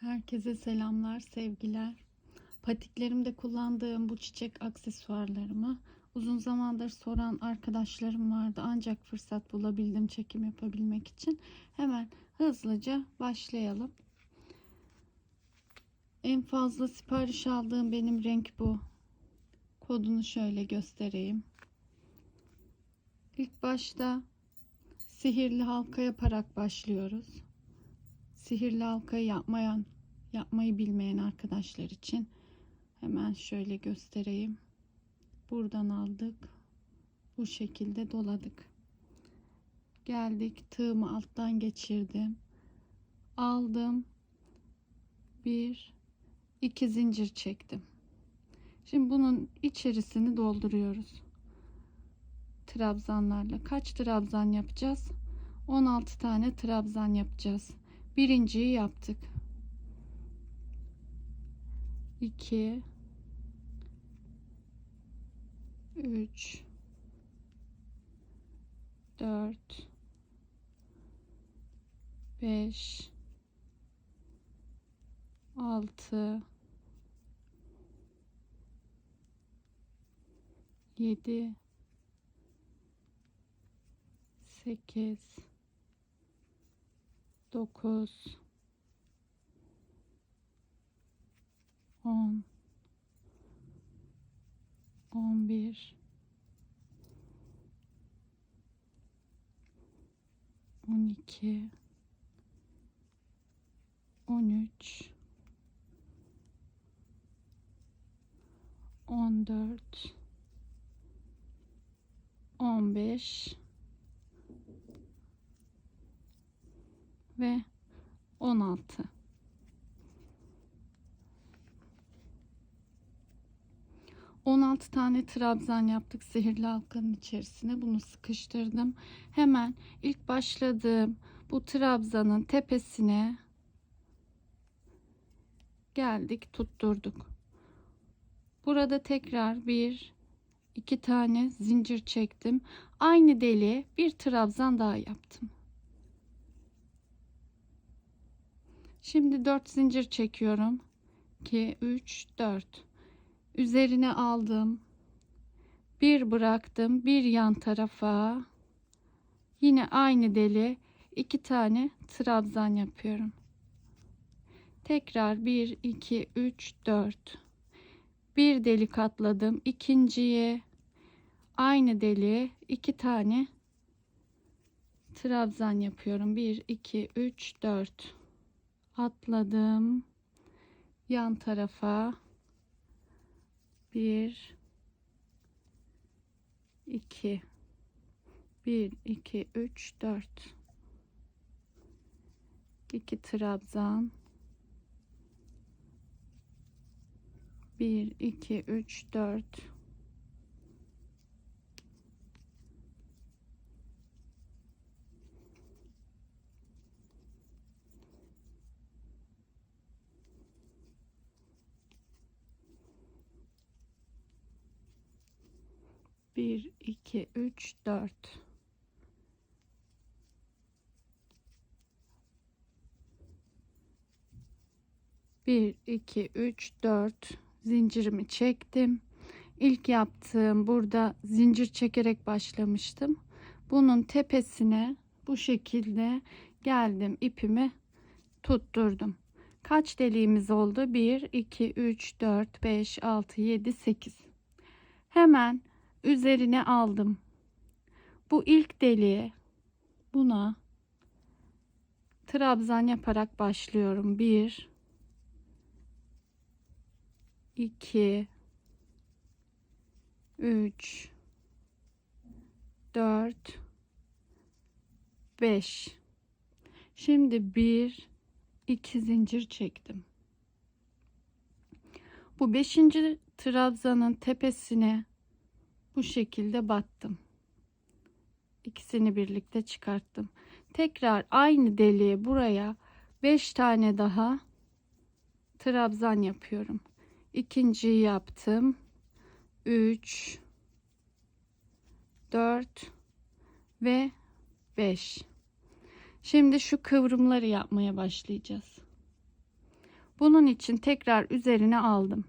Herkese selamlar, sevgiler. Patiklerimde kullandığım bu çiçek aksesuarlarımı uzun zamandır soran arkadaşlarım vardı. Ancak fırsat bulabildim çekim yapabilmek için. Hemen hızlıca başlayalım. En fazla sipariş aldığım benim renk bu. Kodunu şöyle göstereyim. İlk başta sihirli halka yaparak başlıyoruz sihirli halkayı yapmayan, yapmayı bilmeyen arkadaşlar için hemen şöyle göstereyim. Buradan aldık. Bu şekilde doladık. Geldik. Tığımı alttan geçirdim. Aldım. Bir, iki zincir çektim. Şimdi bunun içerisini dolduruyoruz. Trabzanlarla. Kaç trabzan yapacağız? 16 tane trabzan yapacağız birinciyi yaptık. 2 3 4 5 6 7 8 9 10 11 12 13 14 15 ve 16. On altı tane trabzan yaptık sihirli halkanın içerisine. Bunu sıkıştırdım. Hemen ilk başladığım bu trabzanın tepesine geldik, tutturduk. Burada tekrar bir iki tane zincir çektim. Aynı deliğe bir trabzan daha yaptım. Şimdi 4 zincir çekiyorum. 2 3 4. Üzerine aldım. Bir bıraktım. Bir yan tarafa. Yine aynı deli iki tane trabzan yapıyorum. Tekrar 1 2 3 4. Bir delik atladım. İkinciye aynı deli iki tane trabzan yapıyorum. 1 2 3 4 atladım. Yan tarafa. Bir. İki. Bir iki üç dört. İki trabzan. Bir iki üç dört 1 2 3 4 1 2 3 4 zincirimi çektim. İlk yaptığım burada zincir çekerek başlamıştım. Bunun tepesine bu şekilde geldim ipimi tutturdum. Kaç deliğimiz oldu? 1 2 3 4 5 6 7 8. Hemen üzerine aldım. Bu ilk deliğe buna trabzan yaparak başlıyorum. 1 2 3 4 5 Şimdi bir iki zincir çektim. Bu beşinci trabzanın tepesine bu şekilde battım. İkisini birlikte çıkarttım. Tekrar aynı deliğe buraya 5 tane daha trabzan yapıyorum. İkinciyi yaptım. 3 4 ve 5. Şimdi şu kıvrımları yapmaya başlayacağız. Bunun için tekrar üzerine aldım.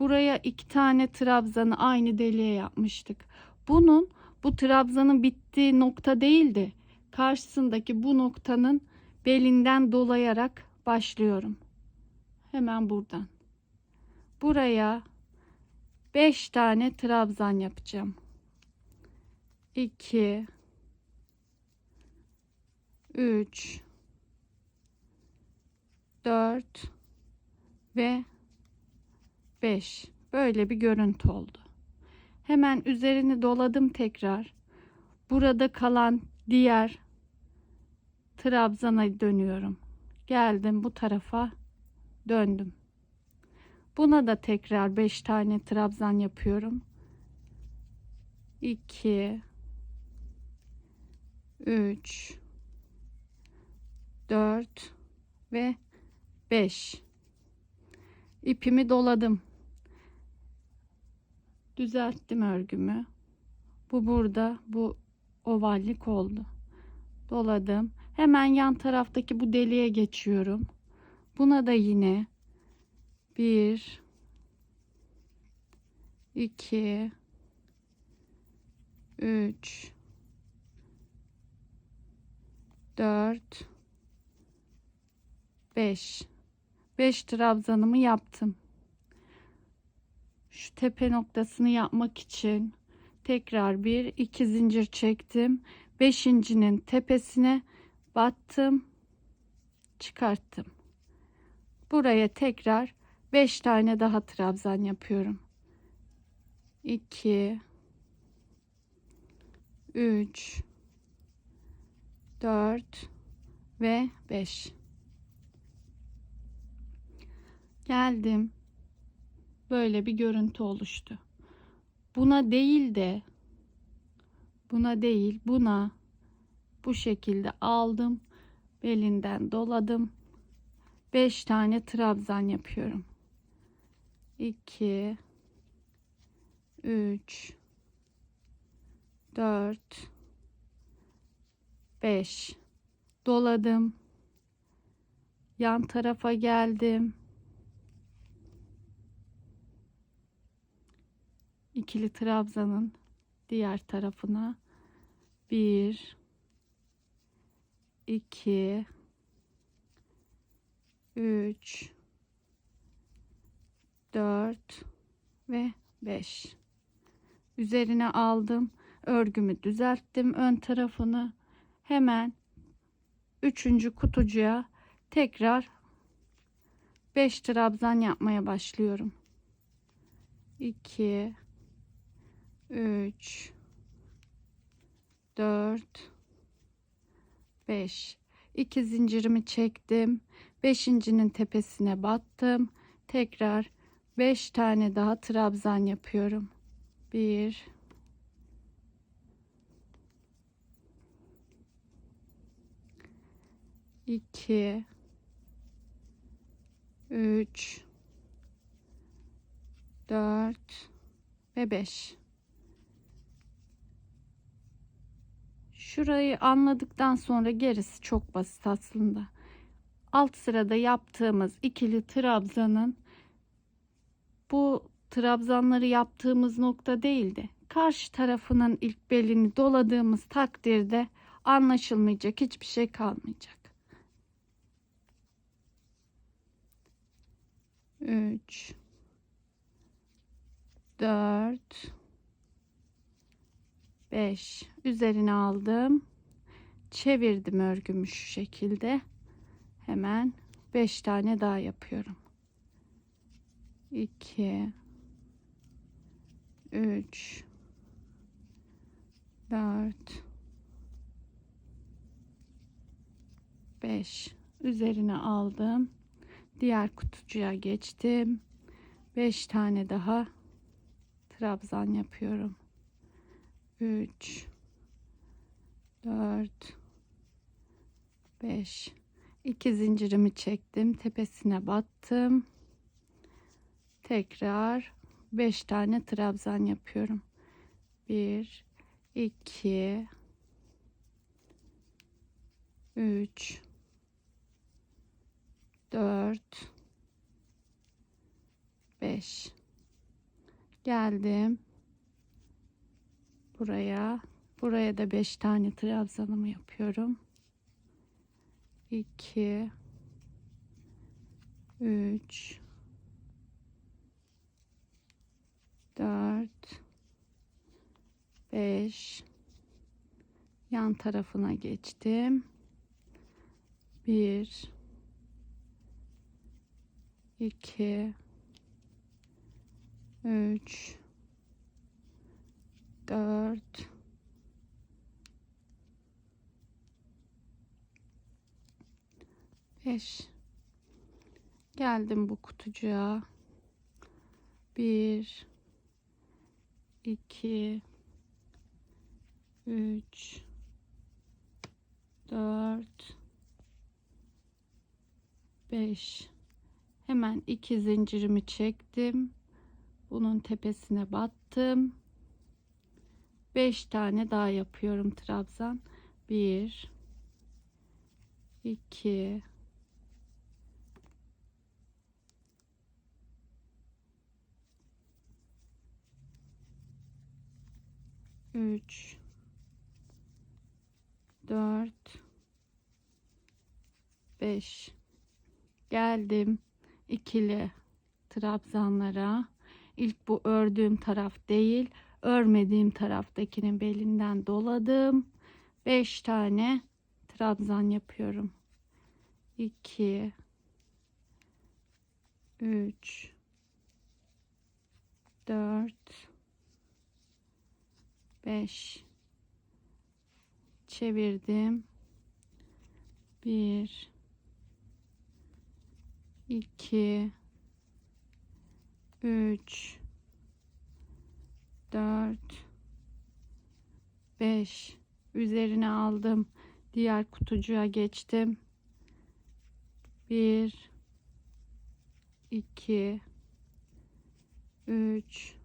Buraya iki tane trabzanı aynı deliğe yapmıştık. Bunun bu trabzanın bittiği nokta değildi. Karşısındaki bu noktanın belinden dolayarak başlıyorum. Hemen buradan. Buraya 5 tane trabzan yapacağım. 2 3 4 ve 5 böyle bir görüntü oldu. Hemen üzerini doladım tekrar. Burada kalan diğer trabzana dönüyorum. Geldim bu tarafa döndüm. Buna da tekrar 5 tane trabzan yapıyorum. 2 3 4 ve 5 ipimi doladım düzelttim örgümü. Bu burada bu ovallik oldu. Doladım. Hemen yan taraftaki bu deliğe geçiyorum. Buna da yine 1 2 3 4 5 5 trabzanımı yaptım. Şu tepe noktasını yapmak için tekrar bir iki zincir çektim. Beşincinin tepesine battım. Çıkarttım. Buraya tekrar 5 tane daha trabzan yapıyorum. 2 3 4 ve 5 geldim böyle bir görüntü oluştu. Buna değil de buna değil buna bu şekilde aldım belinden doladım. 5 tane trabzan yapıyorum. 2 3 4 5 doladım. Yan tarafa geldim ikili trabzanın diğer tarafına. 1 2 3 4 ve 5 üzerine aldım örgümü düzelttim ön tarafını. Hemen üçüncü kutucuğa tekrar 5 trabzan yapmaya başlıyorum. 2 3 4 5 2 zincirimi çektim. Beşincinin tepesine battım. Tekrar 5 tane daha trabzan yapıyorum. 1 2 3 4 ve 5 Şurayı anladıktan sonra gerisi çok basit aslında. Alt sırada yaptığımız ikili trabzanın bu trabzanları yaptığımız nokta değildi. Karşı tarafının ilk belini doladığımız takdirde anlaşılmayacak hiçbir şey kalmayacak. 3 4 5 üzerine aldım. Çevirdim örgümü şu şekilde. Hemen 5 tane daha yapıyorum. 2 3 4 5 üzerine aldım. Diğer kutucuya geçtim. 5 tane daha trabzan yapıyorum 3 4 5 2 zincirimi çektim tepesine battım. Tekrar 5 tane trabzan yapıyorum. 1 2 3 4 5 geldim buraya buraya da 5 tane trabzanımı yapıyorum. 2 3 4 5 yan tarafına geçtim. 1 2 3 4 5 geldim bu kutucuğa. 1 2 3 4 5 hemen iki zincirimi çektim. Bunun tepesine battım 5 tane daha yapıyorum trabzan 1 2 3 4 5 geldim ikili trabzanlara ilk bu ördüğüm taraf değil örmediğim taraftakinin belinden doladım. 5 tane trabzan yapıyorum. 2 3 4 5 çevirdim. 1 2 3 4 5 üzerine aldım. Diğer kutucuğa geçtim. 1 2 3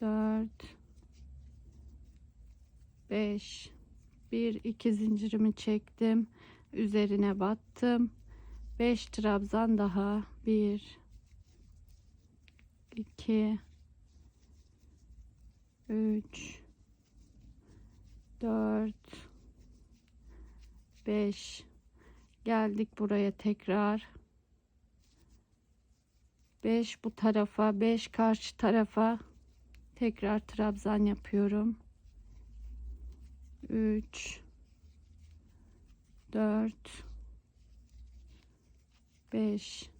4 5 1 2 zincirimi çektim. Üzerine battım. 5 trabzan daha. 1 2 3 4 5 geldik buraya tekrar. 5 bu tarafa 5 karşı tarafa. Tekrar trabzan yapıyorum. 3 4 5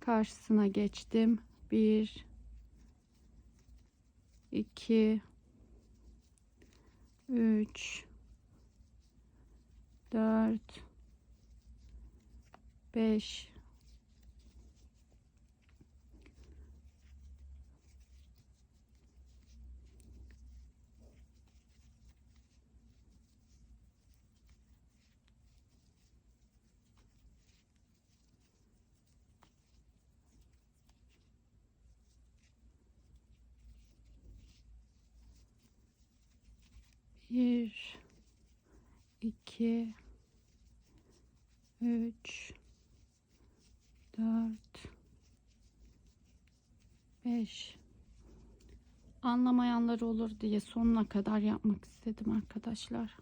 karşısına geçtim. 1 2 3 4 5 Bir, iki, üç, dört, beş. Anlamayanlar olur diye sonuna kadar yapmak istedim arkadaşlar.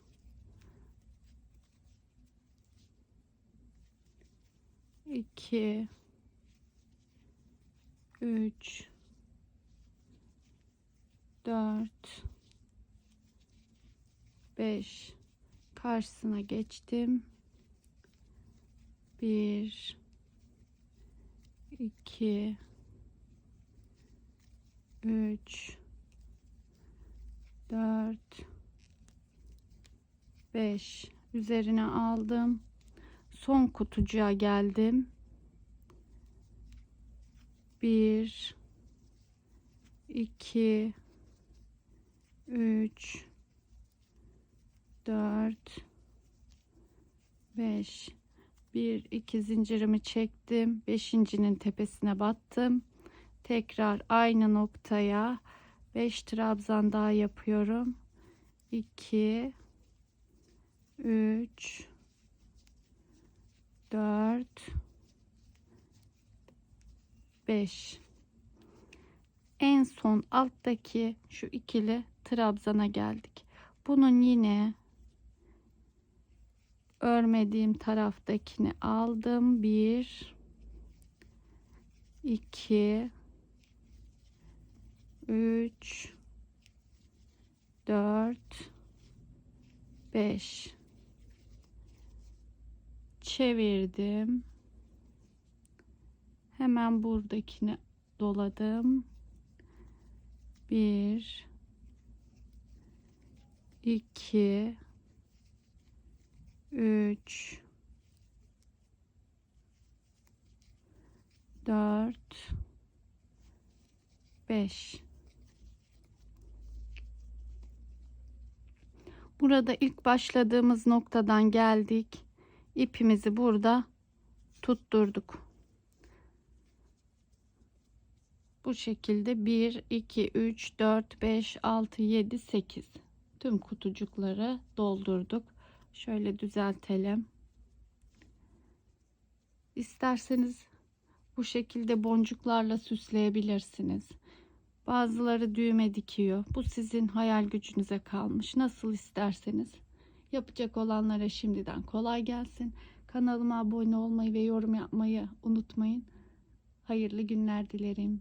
İki, üç, dört. 5 karşısına geçtim. 1 2 3 4 5 üzerine aldım. Son kutucuğa geldim. 1 2 3 4 5 1 2 zincirimi çektim. 5.'nin tepesine battım. Tekrar aynı noktaya 5 trabzan daha yapıyorum. 2 3 4 5 en son alttaki şu ikili trabzana geldik. Bunun yine örmediğim taraftakini aldım. 1 2 3 4 5 çevirdim. Hemen buradakini doladım. 1 2 3 4 5 Burada ilk başladığımız noktadan geldik. İpimizi burada tutturduk. Bu şekilde 1 2 3 4 5 6 7 8 tüm kutucukları doldurduk. Şöyle düzeltelim. İsterseniz bu şekilde boncuklarla süsleyebilirsiniz. Bazıları düğme dikiyor. Bu sizin hayal gücünüze kalmış. Nasıl isterseniz. Yapacak olanlara şimdiden kolay gelsin. Kanalıma abone olmayı ve yorum yapmayı unutmayın. Hayırlı günler dilerim.